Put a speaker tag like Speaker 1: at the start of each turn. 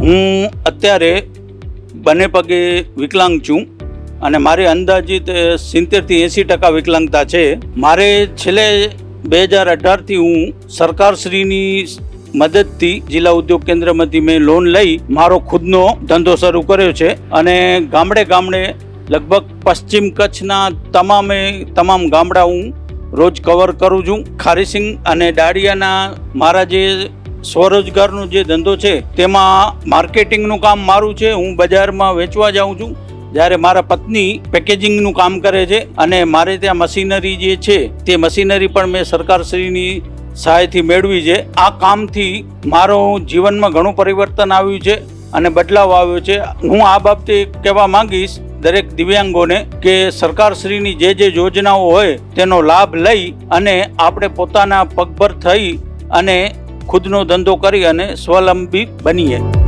Speaker 1: અત્યારે બંને પગે વિકલાંગ છું અને મારી અંદાજિત સિત્તેરથી એંસી ટકા વિકલાંગતા છે. મારે છેલ્લે બે હજાર અઢારથી હું સરકારશ્રીની મદદથી જિલ્લા ઉદ્યોગ કેન્દ્રમાંથી મેં લોન લઈ મારો ખુદનો ધંધો શરૂ કર્યો છે અને ગામડે ગામડે લગભગ પશ્ચિમ કચ્છના તમામે તમામ ગામડા હું રોજ કવર કરું છું. ખારીસિંગ અને ડાળિયાના મારા જે સ્વરોજગારનો જે ધંધો છે, તેમાં માર્કેટિંગનું કામ મારું છે, હું બજારમાં વેચવા જાઉં છું. જ્યારે મારા પત્ની પેકેજિંગનું કામ કરે છે અને મારે ત્યાં મશીનરી જે છે, તે મશીનરી પણ મેં સરકારશ્રીની સહાયથી મેળવી છે. આ કામથી મારો જીવનમાં ઘણું પરિવર્તન આવ્યું છે અને બદલાવ આવ્યો છે. હું આ બાબતે કહેવા માંગીશ દરેક દિવ્યાંગોને કે સરકારશ્રીની જે જે યોજનાઓ હોય, તેનો લાભ લઈ અને આપણે પોતાના પગભર થઈ અને ખુદનો ધંધો કરી અને સ્વલંબી બનીએ.